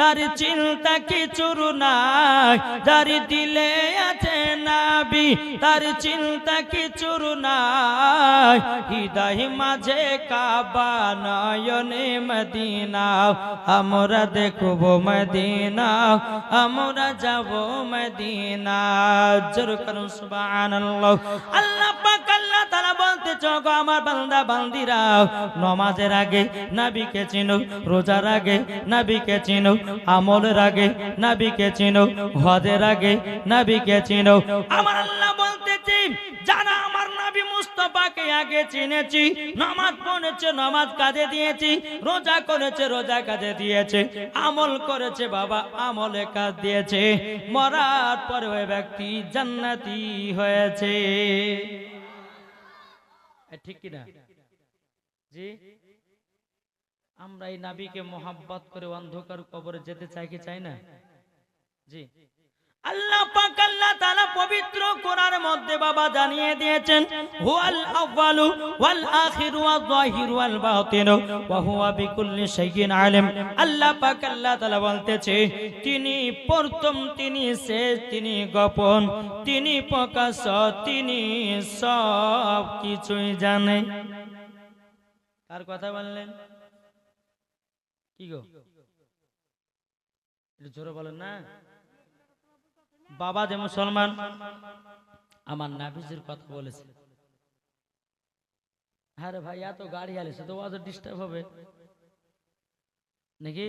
তার চিন্তা কিছুর নাই। যার দিলে আছে নাবি, তার চিন্তা কিছুর নাই। হৃদয় মাঝে কাবা নয়নে মদিনা, আমরা দেখব মদিনা, আমরা যাব মদিনা। জোর করুন, সুবহানাল্লাহ। আল্লাহ পাক, আল্লাহ তাআলা বলতে চোখ আমার বান্দা, বান্দিরা, নমাজের আগে নাবিকে চিনো রোজার আগে নাবিকে চিনো আমলের আগে নাবিকে চিনো হজের আগে নাবিকে চিনো। আমার আল্লাহ বলতেছি, যারা আমার নবী মুস্তফাকে আগে চিনেছি, নামাজ পড়েছে, নামাজ কাজে দিয়েছি, রোজা করেছে, রোজা কাজে দিয়েছে, আমল করেছে, বাবা আমলে কাজ দিয়েছে, মরার পরে ওই ব্যক্তি জান্নাতি হয়েছে। ঠিক কিনা? জি? আমরা এই নাবিকে মোহাব্বত করে অন্ধকার কবরে যেতে চাই কি চাই না? জি। আল্লাহ পাক আল্লাহ তাআলা পবিত্র কোরআনের মধ্যে বাবা জানিয়ে দিয়েছেন, হুয়াল আউয়ালু ওয়াল আখিরু ওয়াল যাহিরু ওয়াল বাতিনু ওয়া হুয়া বিকুল্লি শাইইন আলিম। আল্লাহ পাক আল্লাহ তাআলা বলতেছে, তিনি প্রথম, তিনি শেষ, তিনি গোপন, তিনি প্রকাশ, তিনি সব কিছুই জানে। কার কথা বললেন? কি গো? একটু জোরে বলেন না। বাবা যে মুসলমান আমার নাফিজের কথা বলেছে। আরে ভাই এত গাড়ি আলেছে তো ওয়াজ ডিস্টার্ব হবে। নাকি?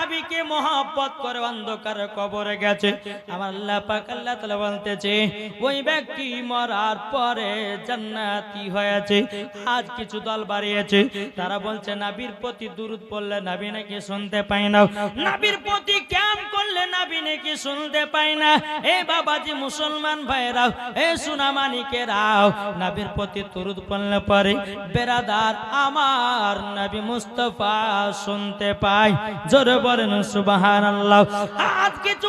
নাবিকে মহব্বত করে অন্ধকার কবরে গেছে। আমার আল্লাহ পাক আল্লাহ তাআলা বলতেছে, ওই ব্যক্তি মরার পরে জান্নাতি হয়েছে, আজ কিছু দল বাড়িয়েছে। তারা বলছে, নাবির প্রতি দুরুদ পড়লে নাবি নাকি শুনতে পাই না? নাবির প্রতি ক্যাম্প করলে নাবি নাকি শুনতে পাই না? এ বাবাজি মুসলমান ভাইরাও এ সুনামানিকেরাও নাবির প্রতি দুরুদ পড়লে পরে বেরাদার আমার নবী মুস্তফা শুনতে পাই জোরে বলেন সুবাহান আল্লাহ আজ কিছু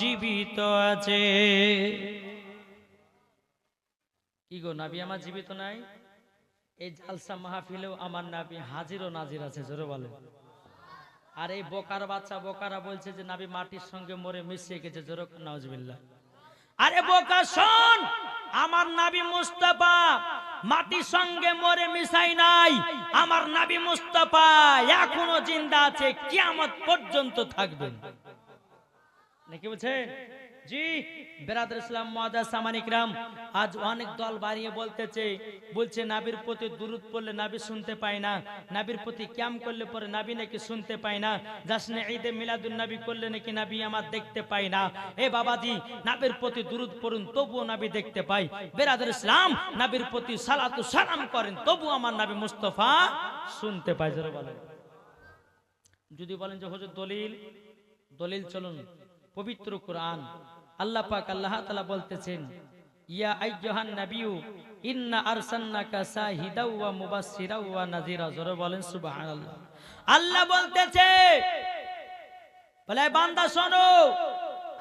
জীবিত আছে। কি গো, নবী আমার জীবিত নাই? এই জালসা মাহফিলেও আমার নাবি হাজির ও নাজির আছে, জোরে বলে। আর এই বোকার বাচ্চা বোকারা বলছে যে, নাবি মাটির সঙ্গে মরে মিশিয়ে গেছে, জোরে নজবিল্লা আরে বোকা, শোন! আমার নাবি মুস্তাফা মাটির সঙ্গে মরে মিশাই নাই। আমার নাবি মুস্তাফা এখনও জিন্দা আছে, কিয়ামত পর্যন্ত থাকবেন। নাকি জি বেরাদুল ইসলাম আজ অনেক দল বাড়িয়ে বলতেছে, বলছে নাবির প্রতি দুরুদ পড়লে নাবি শুনতে পায় না, নাবির প্রতি ক্যাম করলে পরে নাবি নাকি শুনতে পায় না মিলাদুন নবী করলে নাকি নাবি আমার দেখতে পায় না। এ নাবির প্রতি দুরুদ পড়ুন, তবুও নাবি দেখতে পাই বেরাদুল ইসলাম, নাবির প্রতি সালাম করেন তবু আমার নাবি মুস্তফা শুনতে পায় যদি বলেন যে, হুজুর দলিল দলিল চলুন। পবিত্র কোরআন। আল্লাহ পাক আল্লাহ তাআলা বলতেছেন, ইয়া আইয়ুহান নাবিয়্যু, ইন্না আরসালনাকা শাহিদাও ওয়া মুবাশশিরাও ওয়া নাযীরা। জোরে বলেন, সুবহানাল্লাহ। আল্লাহ বলতেছে, বলে, বান্দা, শোনো,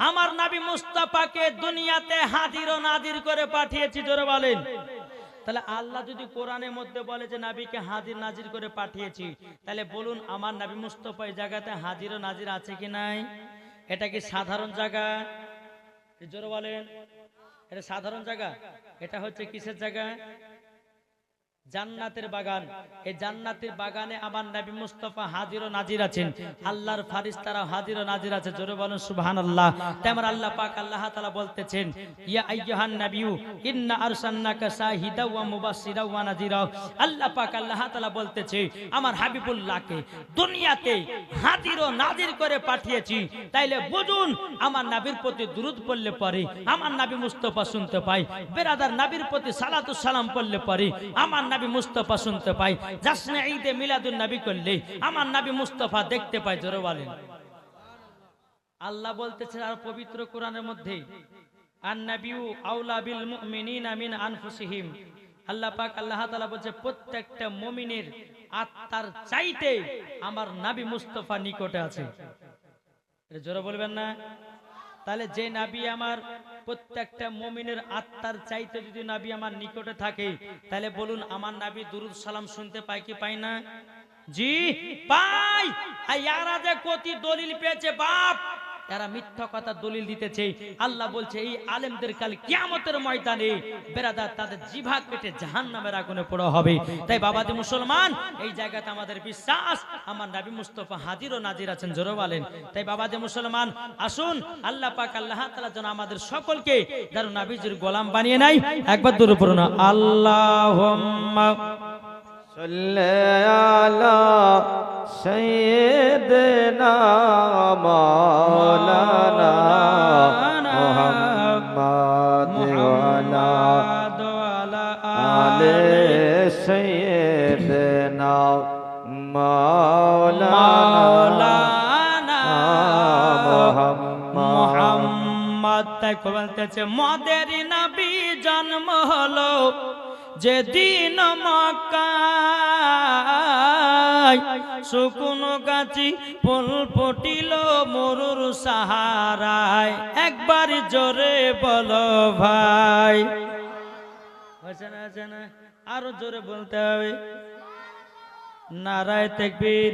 আমার নবী মুস্তাফাকে দুনিয়াতে হাজির ও নাজির করে পাঠিয়েছি। জোরে বলেন। তাহলে আল্লাহ যদি কোরআনের মধ্যে বলে যে, নাবিকে হাজির নাজির করে পাঠিয়েছি, তাহলে বলুন, আমার নাবি মুস্তফা এই জায়গাতে হাজির ও নাজির আছে কি নাই? এটা কি সাধারণ জায়গা। জোর বলেন। এটা সাধারণ জায়গা? এটা হচ্ছে কিসের জায়গা? জান্নাতের বাগান। এই জান্নাতের বাগানে আমার নবী মুস্তফা হাজির ও নাজির আছেন। আল্লাহর ফারিস্তারা হাজির ও নাজির আছে। জোরে বলুন, সুবহানাল্লাহ। তেমন আল্লাহ পাক আল্লাহ তাআলা বলতেছেন, ইয়া আইয়ুহান নাবিয়্যু, ইন্না আরসালনাকা শাহিদা ওয়া মুবাশশিরা ওয়া নাযিরা। আল্লাহ পাক আল্লাহ তাআলা বলতেছে, আমার হাবিবুল্লাহকে দুনিয়াতে হাজির ও নাজির করে পাঠিয়েছি। তাইলে বুঝুন, আমার নবীর প্রতি দুরূদ পড়লে পরে, আমার নবী মুস্তফা শুনতে পাই বেরাদার নবীর প্রতি সালাতু সালাম পড়লে পরে, আমার নবী মুস্তফা শুনতে পাই। জাসনে ঈদে মিলাদুন নবী করলে, আমার নবী মুস্তফা দেখতে পাই জোরে বলেন আল্লাহ বলতেছে, আর পবিত্র কোরআনের মধ্যে আন নাবিউ আউলা বিল মুমিনিনা মিন আনফুসিহিম। আল্লাহ পাক আল্লাহ তাআলা বলছে, প্রত্যেকটা মুমিনের আত্মার চাইতে আমার নবী মুস্তফা নিকটে আছে। জোরে বলবেন না। তাহলে যে নাবি আমার প্রত্যেকটা মমিনের আত্মার চাইতে যদি নাবি আমার নিকটে থাকে, তাহলে বলুন আমার নাবি দুরুদ সালাম শুনতে পায় কি পাই না? জি পাই আর ইয়ারা যে কতি দলিল পেয়েছে, বাপ এরা মিথ্যা কথা দলিল দিতেছে, আল্লাহ বলছে, এই আলেমদের কাল কিয়ামতের ময়দানে বেরাদার তাদের জিভা কেটে জাহান নামের আগুনে পড়া হবে। তাই বাবাজি মুসলমান, এই জায়গাতে আমাদের বিশ্বাস, আমার নবী মুস্তফা হাজির ও নাজির আছেন, জোরে বলেন। তাই বাবাজি মুসলমান, আসুন, আল্লাহ পাক আল্লাহ তাআলা যেন আমাদের সকলকে যেন নাবিজির গোলাম বানিয়ে নাই একবার দূরে পড়ুন, আল্লাহুম্মা صل على سيدنا مولانا محمد وعلى آل سيدنا مولانا মোহাম্মদ তাই বলতেছে মদের নবী জন্ম হলো যেদিন মক্কায় শুকুনো গাছি ফুল ফুটিল মরুর সাহারায়, একবার জোরে বলো ভাই। হয়েছে না না? আরও জোরে বলতে হবে। নারায় তেকবীর।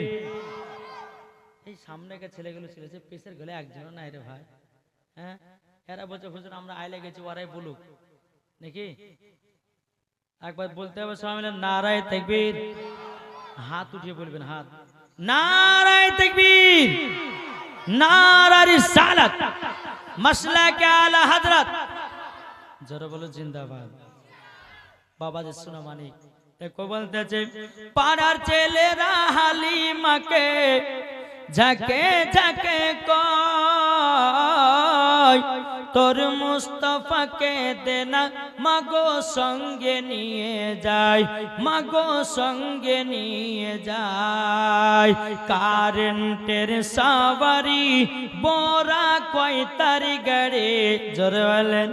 এই সামনে সামনেকে ছেলেগুলো ছিল যে পেশের গলে একজনও নাই রে ভাই। হ্যাঁ? এরা বলছে, হুজুর, আমরা আইলে গেছি, ওরাই বলুক। নাকি? একবার বলতে হবে, সবাই মিলে নারায় তেকবীর। হাত উঠিয়ে বলবেন, হাত। নারায় তেকবীর। নারারি সালাত মাসলা কে আলা হযরত জোরে বলো জিন্দাবাদ। বাবা যে শোনা মানিক বলতেছে পাড়ার ছেলেরা হালিমাকে ঝাঁকে ঝাঁকে কয়। তোর মুস্তফাকে দেনা, মাগো সঙ্গে নিয়ে যায় মাগো সঙ্গে নিয়ে যায় কারেন্টের সাবারি বড়া কয় তার গাড়ি? জোরে বলেন।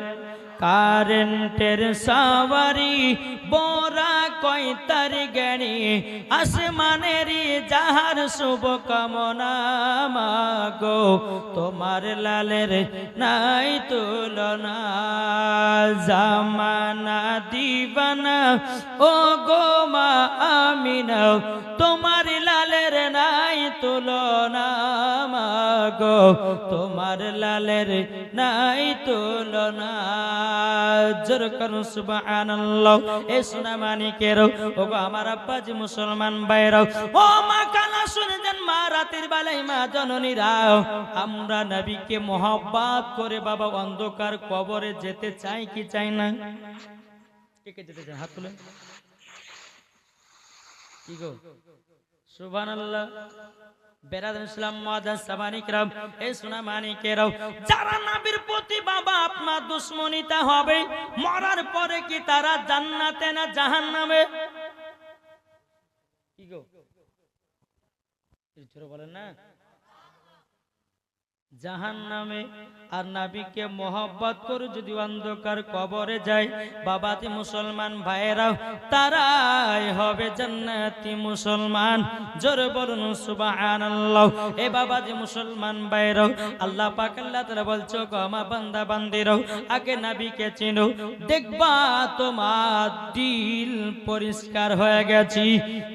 কারেন্টের সাওয়ারি বড়া কয় তার গাড়ি আসমানেরই যাহার শুভ কামনা মাগো, তোমার লালের নাই তুলনা। জামানা দিবানা ও গো মা আমিনা, তোমার নাই তুলনা মাগো, তোমার লালের নাই তুলনা। জোর করুন সুবহানাল্লাহ। এ সোনা মানিকের ও আমার আব্বাজি মুসলমান বাইরাও ও মা কালা শুনে যান মা রাতের বেলায় মা জননী রাও আমরা নবীকে মোহাব্বত করে বাবা অন্ধকার কবরে যেতে চাই কি চাই না? কে কে যেতে চান হাত তুলেন কি গো? যারা নবীর প্রতি বাবা হবে মরার পরে কি তারা জান্নাতে না জাহান্নামে? বলেন না? জাহান নামে আর নাবিকে মোহব্বত করে যদি অন্ধকার কবরে যায়, বাবাতি মুসলমান ভাইয়েরাও, তারাই হবে জান্নাতি মুসলমান। জোরে বলুন, সুবহানাল্লাহ। এ বাবাজি মুসলমান ভাইয়েরাও, আল্লাহ পাক আল্লাহ তাআলা বলছো গো আমার বান্দা বান্দিরাও, আগে নাবিকে চিনো। দেখবা তোমার দিল পরিষ্কার হয়ে গেছি।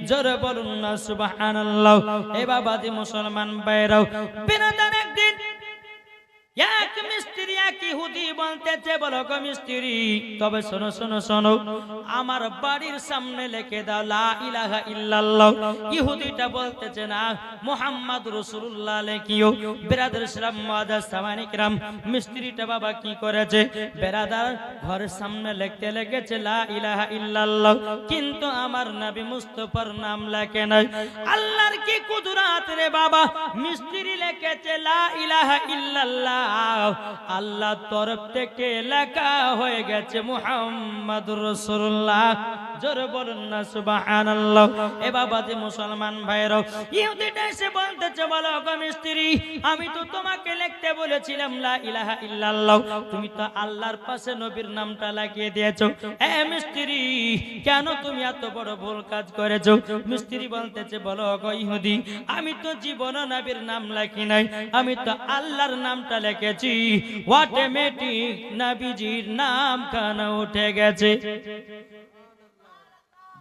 জোরে বলুন না, সুবহানাল্লাহ। এ বাবাজি মুসলমান ভাইয়েরাও, বিনোদন একদিন এক মিস্ত্রি এক ইহুদি বলতেছে, বলো গো মিস্ত্রি, তবে শোনো শোনো শোনো, আমার বাড়ির সামনে লিখে দাও, লা ইলাহা ইল্লাল্লাহ। ইহুদিটা বলতেছে না, মুহাম্মদ রাসূলুল্লাহ লেখিও। বেরাদার ইসলাম মাদার সামানিকরাম মিস্ত্রিটা বাবা কি করেছে? বেরাদার ঘরের সামনে লিখতে লেগেছে লা ইলাহা ইল্লাল্লাহ। কিন্তু আমার নবী মুস্তাফার নাম লেখে নাই। আল্লাহর কি কুদরাত রে বাবা? মিস্ত্রি লিখেছে, লা ইলাহা ইল্লাল্লাহ। আল্লাহ তরফ থেকে লেখা হয়ে গেছে মুহাম্মদ রাসূলুল্লাহ। জোরে বলুন না, সুবহানাল্লাহ। এ বাবা যে মুসলমান ভাইরাও ইহুদিটা এসে বলতেছে, বলো গো মিস্ত্রি, আমি তো তোমাকে লিখতে বলেছিলাম, লা ইলাহা ইল্লাল্লাহ। তুমি তো আল্লাহর পাশে নবীর নামটা লাগিয়ে দিয়েছ। এ মিস্ত্রি, কেন তুমি এত বড় ভুল কাজ করেছ? মিস্ত্রি বলতেছে, বলো গো ইহুদি, আমি তো জীবন নবীর নাম লেখি নাই, আমি তো আল্লাহর নামটা লিখেছি। অটোমেটিক নবীজির নাম কানা উঠে গেছে।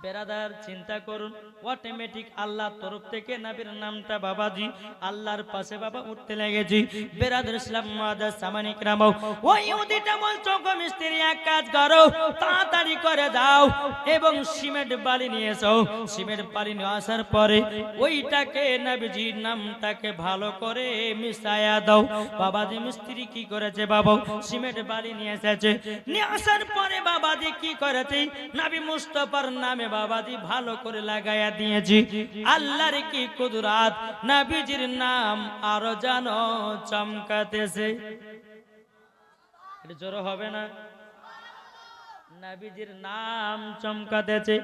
বেরাদার, চিন্তা করুন। অটোমেটিক আল্লাহর তরফ থেকে নবীর নামটা, বাবাজি, আল্লাহর পাশে বাবা উঠতে লেগেছি। বেরাদার ইসলাম মাদার সামানিক রাম ওই ইহুদিটা বলছো গো মিস্ত্রি, এক কাজ করো, তাড়াতাড়ি করে দাও এবং সিমেন্ট বালি নিয়ে এসো। সিমেন্ট বালি নিয়ে আসার পরে ওইটাকে নবীজির নামটাকে ভালো করে মিশায়া দাও। বাবাজি, মিস্ত্রি কি করেছে বাবা? সিমেন্ট বালি নিয়ে এসেছে। নিয়ে আসার পরে বাবাজি কি করেছে? নাবি মুস্তফার নামে বাবাজি, ভালো করে লাগাইয়া দিয়েছি। আল্লাহর কি কুদরাত? নাবিজির নাম আরও জানো চমকাতেছে। এটা জোর হবে না? নাবিজির নাম চমকাতেছে।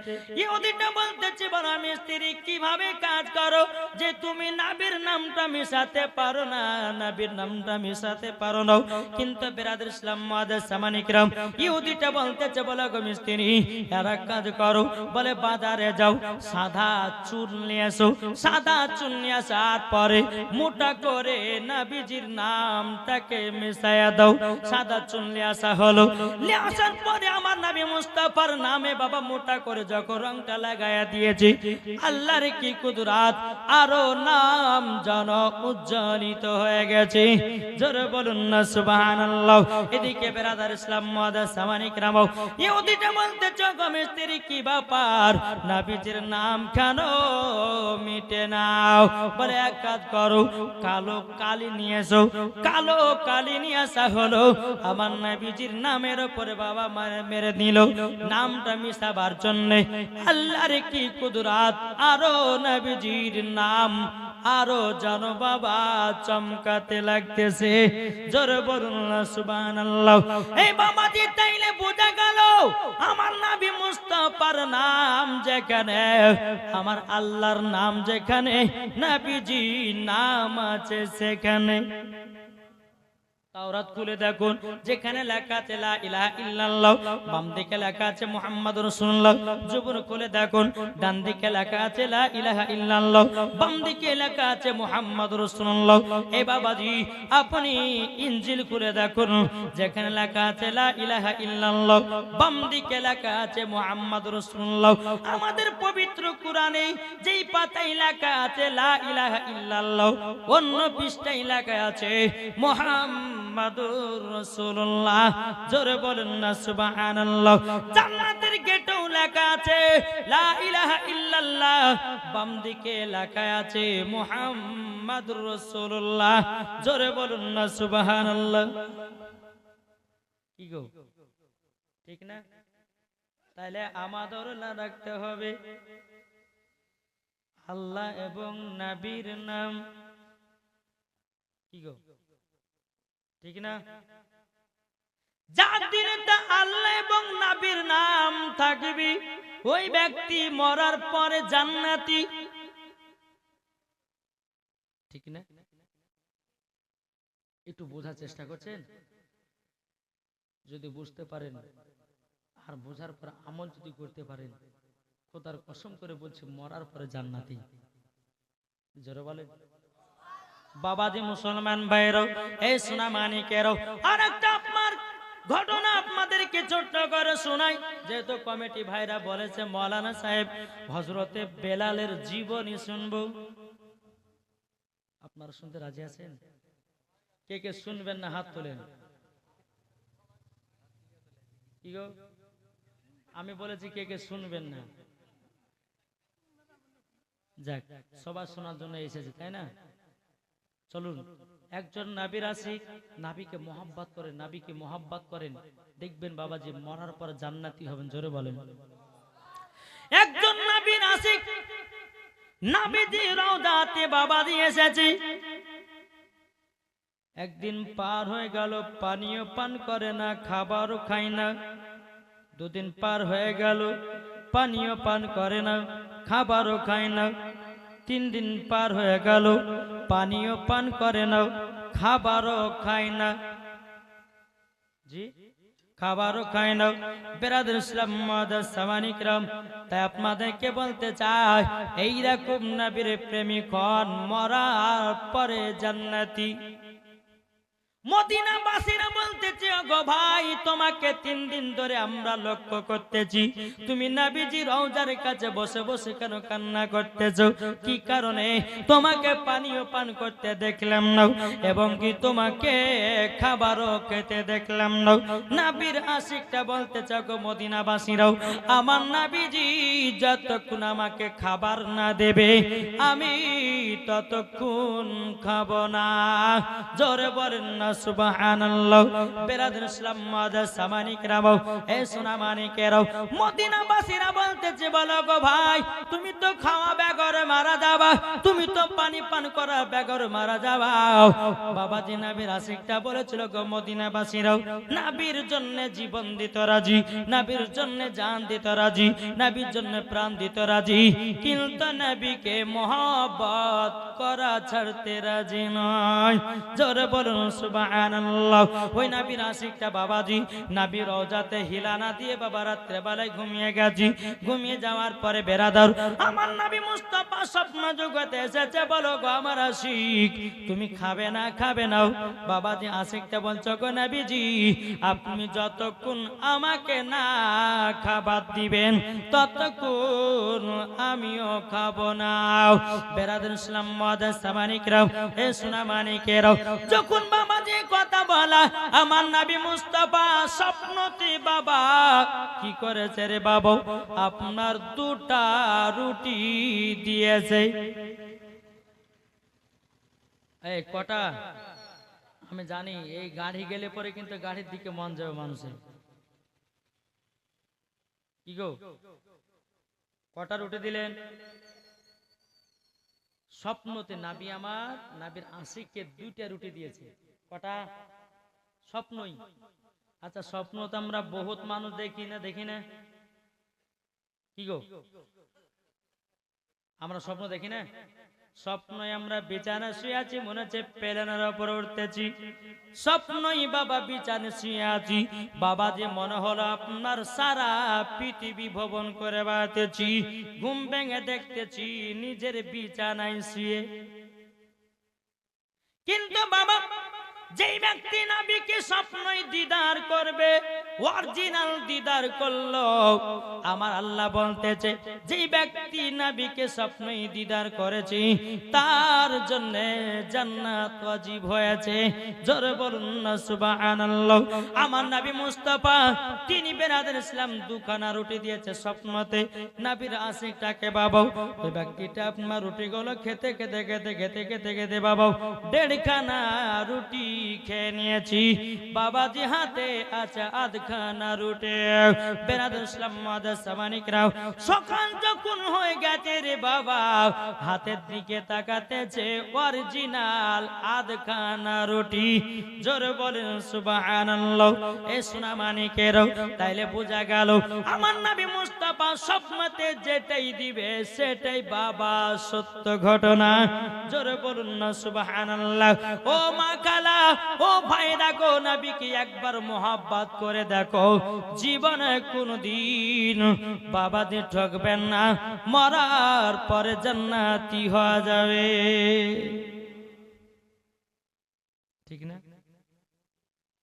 ইহুদিটা বলতেছে, বড় মিস্ত্রি, কীভাবে কাজ করো? যে তুমি নাবির নামটা মিশাতে পারো না, নাবির নামটা মিশাতে পারো না। কিন্তু বেরাদের ইসলাম মাদের সামানিকরাম ইহুদিটা বলতেছে, বলে গো মিস্ত্রি, এরা কাজ করো। বলে, বাজারে যাও, সাদা চুল নিয়ে এসো। সাদা চুল নিয়ে আসার পরে মোটা করে নাবিজির নামটাকে মিশাইয়া দাও। সাদা চুল নিয়ে আসা হলো। নিয়ে আসার পরে আমার নবী মুস্তাফার নামে বাবা মোটা করে যখন রংটা আল্লাহর কি কুদরাত? আরও নাম জন উজ্জ্বলিত হয়ে গেছে। জোরে বলুন না, সুবহানাল্লাহ। এদিকে বেরাদার ইসলাম মাদার সামানিক ইহুদিটা বলতে চগো মিস্ত্রি কি ব্যাপার? নাম কেন মিটে নাও? বলে, এক কাজ করো, কালো কালি নিয়ে এসো। কালো কালি নিয়ে আসা হলো। আমার নবীজির নামের উপরে বাবা মেরে দিল নামটা মিশাবার জন্য আল্লাহর কি কুদরাত? আরও নবীজির নাম, আরও জানো বাবা চমকাতে লাগতেছে। জোরে বলুন না, সুবহানাল্লাহ। এই বাবা জি তাইলে বোঝা গেল, আমার নবী মুস্তাফার নাম যেখানে, আমার আল্লাহর নাম যেখানে নবীজি নাম আছে সেখানে। তাওরাত খুলে দেখুন, যেখানে লেখা আছে, লা ইলাহা ইল্লাল্লাহ বাম দিকে লেখা আছে, মুহাম্মাদুর রাসূলুল্লাহ জবর খুলে দেখুন, ডান দিকে লেখা আছে, লা ইলাহা ইল্লাল্লাহ বাম দিকে লেখা আছে, মুহাম্মাদুর রাসূলুল্লাহ এই বাবাজি, আপনি ইনজিল খুলে দেখুন, যেখানে লেখা আছে, লা ইলাহা ইল্লাল্লাহ বাম দিকে লেখা আছে, মুহাম্মাদুর রাসূলুল্লাহ আমাদের পবিত্র কোরআনে যেই পাতায় লেখা আছে, লা ইলাহা ইল্লাল্লাহ অন্য পৃষ্ঠায় লেখা আছে মুহাম্মাদুর রাসূলুল্লাহ। জোরে বলেন না, সুবহানাল্লাহ। জান্নাতের গেটেও লেখা আছে, লা ইলাহা ইল্লাল্লাহ। বাম দিকে লেখা আছে, মুহাম্মাদুর রাসূলুল্লাহ। জোরে বলুন না, সুবহানাল্লাহ। কি গো? ঠিক না? তাহলে আমাদের না রাখতে হবে। আল্লাহ এবং নবীর নাম। কি গো? ঠিক না? আল্লাহ এবং নাবির নাম ওই ব্যক্তি মরার পরে জান্নাতি। ঠিক না? একটু বোঝার চেষ্টা করছেন? যদি বুঝতে পারেন, আর বোঝার পর আমল যদি করতে পারেন, খোদার কসম করে বলছে, মরার পরে জান্নাতি। জোরে বলেন। বাবাজি মুসলমান ভাইরাও এই সোনা একটা আপনার ঘটনা আপনাদেরকে ছোট্ট করে শোনাই। যেহেতু কমিটি ভাইরা বলেছে, মৌলানা সাহেব হজরতে বেলালের জীবনী শুনব। আপনারা শুনতে রাজি আছেন? কে কে শুনবেন না, হাত তোলেন। কি গো? আমি বলেছি কে কে শুনবেন না। যাক, সবার শোনার জন্য এসেছে, তাই না? চলুন, একজন নাবির আশিক নাবিকে মোহাব্বত করেন নাবিকে মোহাব্বত করেন। দেখবেন বাবাজি মরার পর জান্নাতি হবেন, জোরে বলেন। একজন নাবির এসেছে। একদিন পার হয়ে গেল, পানীয় পান করে না, খাবারও খায় না। দুদিন পার হয়ে গেল, পানীয় পান করে না, খাবারও খায় না। তিন দিন পার হয়ে গেল, পানীয় পান করে না খাবারও খায় না। জি? খাবারও খায় না। বেরাদুল ইসলাম সামানিকরাম তাই আপনাদেরকে বলতে চাই এইরকম নবীর প্রেমিক হন মরার পরে জান্নাতি। মদিনাবাসীরা বলতেছে গো ভাই, তোমাকে তিন দিন ধরে আমরা লক্ষ্য করতেছি। তুমি নাবিজি রওজার কাছে বসে বসে কেন কান্না করতেছো? কি কারণে? তোমাকে পানীয় পান করতে দেখলাম না এবং কি তোমাকে খাবারও খেতে দেখলাম না। নাবির আশিকটা বলতেছে গো মদিনাবাসীরাও, আমার নাবিজি যতক্ষণ আমাকে খাবার না দেবে, আমি ততক্ষণ খাব না। জোরে বলেন না নাবির জন্য জীবন দিতে রাজি, নাবির জন্য জান দিতে রাজি, নাবির জন্য প্রাণ দিতে রাজি, কিন্তু নবীকে মহব্বত করা ছাড়তে রাজি নয়। জোরে বলুন সুবহানাল্লাহ। ওই নাবির আশিকটা বাবাজি নাবির রওজাতে হিলানা দিয়ে বাবা রাত্রে বেলায় ঘুমিয়ে গেছি। ঘুমিয়ে যাওয়ার পরে বেরাদার, আমার নবী মুস্তাফা স্বপ্ন জগতে এসেছে, বলো গো আমার আশিক, তুমি খাবে না, খাবে নাও বাবাজি আশিকটা বলছো, গো নবীজি, আপনি যতক্ষণ আমাকে না খাবার দিবেন, ততক্ষণ আমিও খাব না। বেরাদুল ইসলাম মাদার সামানিকরাও এ সোনা মানিকেরাও, যখন বাবাজি কথা বলা। আমার নাবি মুস্তাফা স্বপ্নতে বাবা। কি করেছে রে বাবা? আপনার দুটা রুটি দিয়েছে। এই, কটা? আমি জানি, এই গাড়ি গেলে পরে কিন্তু গাড়ির দিকে মন যাবে মানুষের। কি গো? কটা রুটি দিলেন? স্বপ্নতে নাবি আমার, নাবির আশিককে দুইটা রুটি দিয়েছে। কটা? স্বপ্নই। আচ্ছা স্বপ্ন তো আমরা বহুত মানুষ দেখি না দেখি না। কি গো? আমরা স্বপ্ন দেখি না? স্বপ্নই আমরা বিছানা শুয়ে আছি, মনে হচ্ছে পেলেনের ওপর উঠতেছি। স্বপ্নই বাবা বিছানে শুয়ে আছি। বাবা যে মনে হলো আপনার সারা পৃথিবী ভবন করে বেড়াতেছি ঘুম ভেঙে দেখতেছি নিজের বিছানায় শুয়ে। কিন্তু বাবা যেই ব্যক্তি নাবিকে স্বপ্নই দিদার করবে অরিজিনাল দিদার করল। আমার আল্লাহ বলতেছে যেই ব্যক্তি নাবিকে স্বপ্নই দিদার করেছে, তার জন্য জান্নাত ওয়াজিব হয়েছে। জোরে বলুন না, সুবহানাল্লাহ। আমার নবী মুস্তাফা, তিনি বেরাদের ইসলাম দুখানা রুটি দিয়েছে স্বপ্নতে। নবীর আশিকটাকে বাবা ওই ব্যক্তিটা আপনার রুটিগুলো খেতে খেতে খেতে খেতে খেতে খেতে বাবা দেড়খানা রুটি খেয়ে নিয়েছি। বাবাজি হাতে আছে আধখানা রুটে। বেরাদ ইসলাম মাদার সামানিকরাও সকাল যখন হয়ে গেছে রে বাবা, হাতের দিকে তাকাতেছে অরিজিনাল আধখানা রুটি। জোরে বলেন সুবহানাল্লাহ, এ সোনা মানিকেরও, তাইলে বোঝা গেল, আমার নবী মুস্তাফা স্বপ্নতে যেটাই দিবে, সেটাই বাবা সত্য ঘটনা। জোরে বলুন না, সুবহানাল্লাহ, ও মা খালা ও ভাই দেখো, নবীকে একবার মোহাব্বত করে দেখো, জীবনে কোনদিন বাবাদের ঠকবেন না, মরার পরে জান্নাতি হওয়া যাবে। ঠিক না?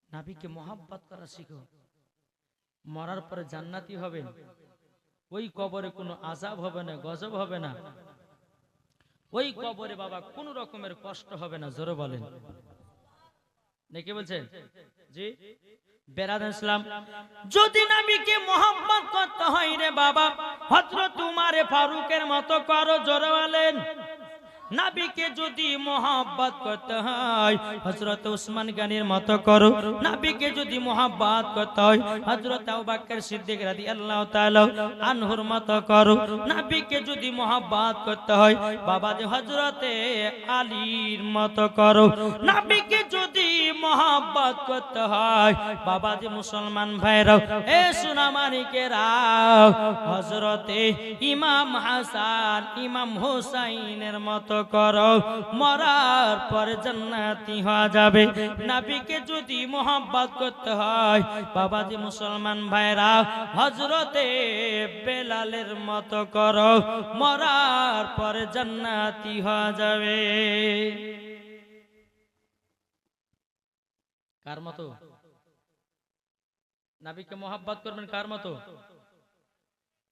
নাবিকে মোহাব্বত করা শিখো। মরার পরে জান্নাতি হবেন ওই কবরে কোনো আজাব হবে না, গজব হবে না। ওই কবরে বাবা কোন রকমের কষ্ট হবে না, জোরে বলেন। নাকি বলছেন জি? রে বাবা ভদ্র তুমারে ফারুকের মতো করো জোরে নাবিকে যদি মোহাব্বত করতে হয় হজরত উসমান গানির মতো করো। নাবিকে যদি মোহাব্বত করতে হয় হজরত আবুবকর সিদ্দিক রাদিয়াল্লাহু তাআলা আনহুর মতো করো। নাবিকে যদি মোহাব্বত করতে হয় বাবা যে হজরতে আলীর মতো করো। নাবিকে যদি মোহাব্বত করতে হয় বাবা যে মুসলমান ভাইরাও, এ সুনামানিকেরা হজরতে ইমাম হাসান, ইমাম হুসাইনের মতো করো মরার পরে জান্নাতি হওয়া যাবে। নাবিকে যদি মোহাব্বত করতে হয় বাবা যে মুসলমান ভাইরা হজরতে বেলালের মতো করো মরার পরে জান্নাতি হওয়া যাবে। কার মতো? নাবিকে মোহাব্বত করবেন কার মতো?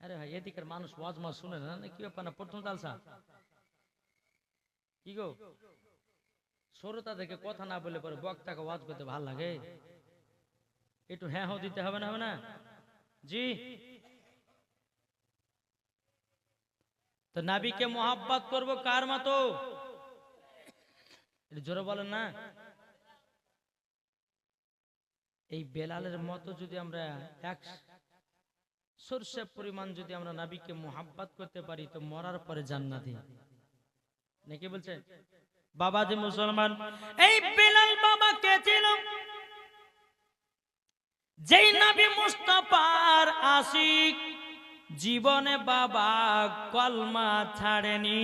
আরে ভাই এদিকের মানুষ ওয়াজ মাজ শুনে না? না, কি ব্যাপার না? প্রথম তালসা। কি গো? সরতা থেকে কথা না বলে পরে বক্তাকে ওয়াজ করতে ভালো লাগে? একটু হ্যাঁ হ্যাঁ দিতে হবে না হবে না? জি। তো নাবিকে মোহাব্বত করব কার মতো? জোরে বলেন না। এই বেলালের মতো যদি আমরা এক সর্ষে পরিমাণ যদি আমরা নাবিকে মোহাব্বত করতে পারি, তো মরার পরে জান্নাতি। নাকি বলছে বাবা যে মুসলমান, এই বেলাল বাবা কে ছিল? যেই নবী মুস্তাফার আশিক, জীবনে বাবা কলমা ছাড়েনি,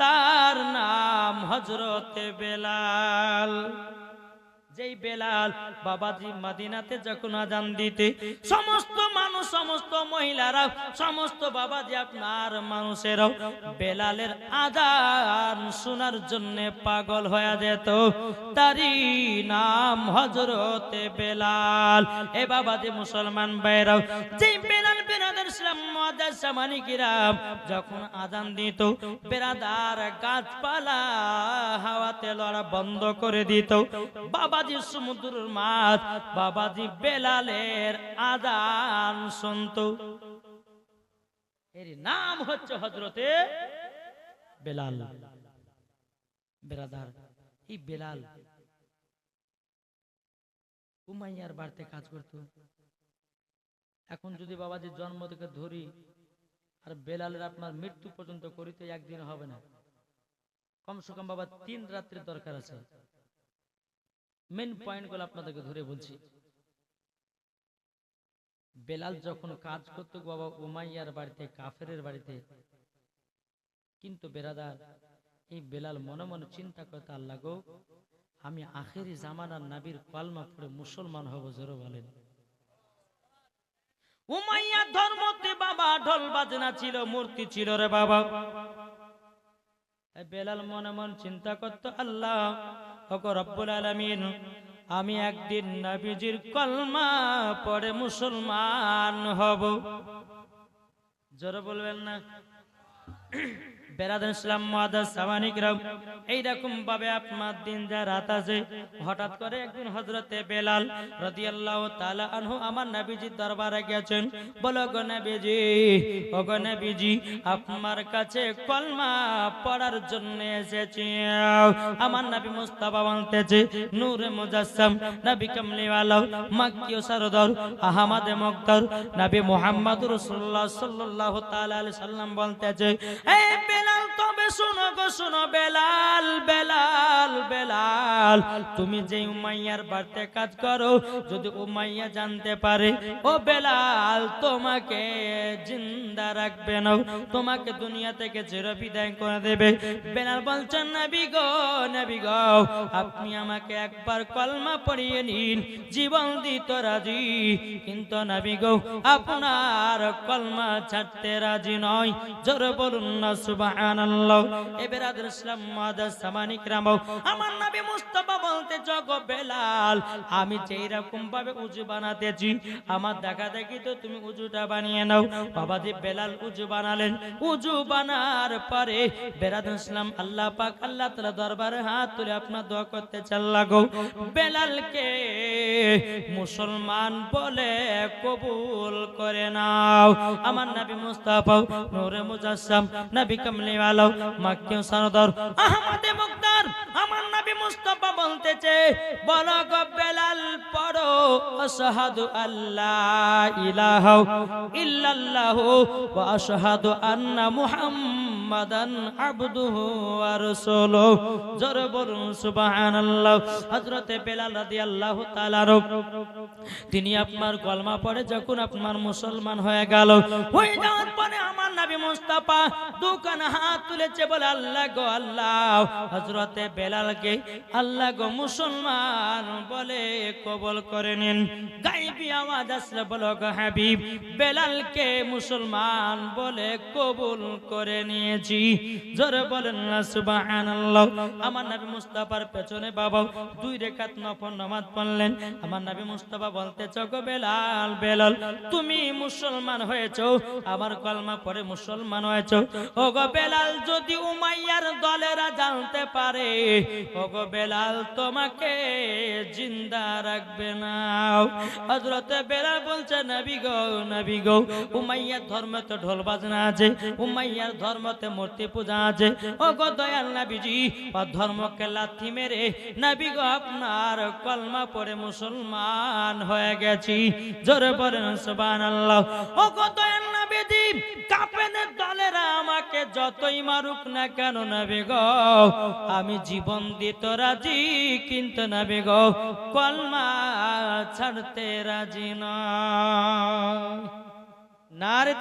তার নাম হজরতে বেলাল। যেই বেলাল বাবাজি মাদিনাতে যখন আজান দিতে, সমস্ত মানুষ, সমস্ত মহিলারা সমস্ত বাবাজি আপনার মানুষেরাও বেলালের আজান শোনার জন্য পাগল হয়ে যেত। তারই নাম হজরতে বেলাল। এ বাবাজি মুসলমান ভাইরাও, যেই বেলাল বেরাদার ইসলাম মাদার সামানিকিরাম যখন আজান দিত, বেরাদার গাছপালা হাওয়াতে লড়া বন্ধ করে দিত। বাবাজি সমুদ্রের মাছ, বাবাজি বেলালের আজান শুনত এর নাম হচ্ছে হজরতে বেলাল। বেরাদার এই বেলাল উমাইয়ার বাড়িতে কাজ করতো। এখন যদি বাবাজি জন্ম থেকে ধরি, আর বেলালের আপনার মৃত্যু পর্যন্ত করিতে একদিন হবে না। কমসে কম বাবা তিন রাত্রির দরকার আছে। মেন পয়েন্টগুলো আপনাদেরকে ধরে বলছি। বেলাল যখন কাজ করতো বাবা উমাইয়ার বাড়িতে, কাফেরের বাড়িতে, কিন্তু বেরাদার, এই বেলাল মনে মনে চিন্তা করতে, আল্লাহ গো, আমি আখেরি জামানার নাবির কলমা পড়ে মুসলমান হব, জোরে বলেন। উমাইয়া ধর্মতে বাবা ঢোল বাজনা ছিল, মূর্তি ছিল রে বাবা। বেলাল মনে মন চিন্তা করতো, আল্লাহ আমি একদিন নবীজির কলমা পরে মুসলমান হব। জোরে বলবেন না? ভাবে আপনার দিন রাত আছে। হঠাৎ করে একদিন বেলাল আমার দরবারে আপনার কাছে কলমা পড়ার জন্য এসেছি। আমার নবী মুস্তাফা বলতেছে, নূরে মুজাসসাম, নবী কামলিওয়ালা মাক্কি সরদার, আহমদ মুক্তার, নবী মুহাম্মদ রাসূলুল্লাহ সাল্লাল্লাহু তাআলা সাল্লাম বলতেছে এই তবে শোনো গো, শোনো বেলাল বেলাল বেলাল। তুমি যে উমাইয়ার বাড়িতে কাজ করো, যদি উমাইয়া জানতে পারে, ও বেলাল, তোমাকে জিন্দা রাখবে না, তোমাকে দুনিয়া থেকে চির বিদায় করে দেবে। বেলাল বলছেন, নবী গো নবী গো, আপনি আমাকে একবার কলমা পড়িয়ে নিন, জীবন দিত রাজি। কিন্তু নবী গো, আপনার কলমা ছাড়তে রাজি নয়। জোরে বলুন না আমি ভাবে বানাতেছি, আমার দেখা দেখি তো তুমি বানিয়ে নাও। বেলাল বানালেন। বানার পরে আল্লাহ পাক, আল্লাহ হাত তুলে আপনার দোয়া করতে চাল বেলালকে মুসলমান বলে কবুল করে নাও। আমার নবী মুস্তাফা নবী আলো মাকে সরদর, আহমদে মুক্তার, আমার নবী মুস্তাফা বলতেছে বলো গো বেলাল পড়ো, আশহাদু আল্লাহ ইলাহা ইল্লাল্লাহু ওয়া আশহাদু আন্না মুহাম্মাদান আবদুহু ওয়া রাসূলুহু। জোরে বলুন, সুবহানাল্লাহ। হযরতে বেলাল রাদিয়াল্লাহু তাআলা তিনি আপনার কলমা পড়ে যখন আপনার মুসলমান হয়ে গেল, হয়ে যাওয়ার পরে আমার মুস্তাফা হাত তুলেছে বলে, আল্লাহ গো আল্লাহ। হজরতে বেলালকে আল্লাহ গো মুসলমান, বলে কবল করে নিন। গাইবি আওয়াজ আসলে বলো, গো হাবিব। বেলালকে মুসলমান বলে কবুল করে নিয়েছি জোরে বলেন না, সুবহানাল্লাহ। আমার নবী মুস্তাফার পেছনে বাবা দুই রেখাত নফল নামাজ পড়লেন। আমার নবী মুস্তাফা বলতে চকো বেলাল বেলাল, তুমি মুসলমান হয়েছো, আমার কলমা পরে মুসলমান হয়েছো। গো বেলাল, যদি উমাইয়ার দলেরা জানতে পারে ও গো বেলাল তোমাকে জিন্দা রাখবে না। হযরতে বেলাল বলছে, নবী গো নবী গো, উমাইয়ার ধর্মে তো ঢোল বাজনা আছে, উমাইয়ার ধর্মতে মূর্তি পূজা আছে। ও গো দয়াল নবীজি ও ধর্মকে লাথি মেরে নবী গো, আপনার কলমা পড়ে মুসলমান হয়ে গেছি। জোরে বলেন, সুবহানাল্লাহ। ও গো দয়াল নবীজি কাপেনের দলেরা আমাকে যতই মারুক না কেন নবী গো, আমি জীবন দিতে রাজি, কিন্তু নবী গো, কলমা ছাড়তে রাজি না না রে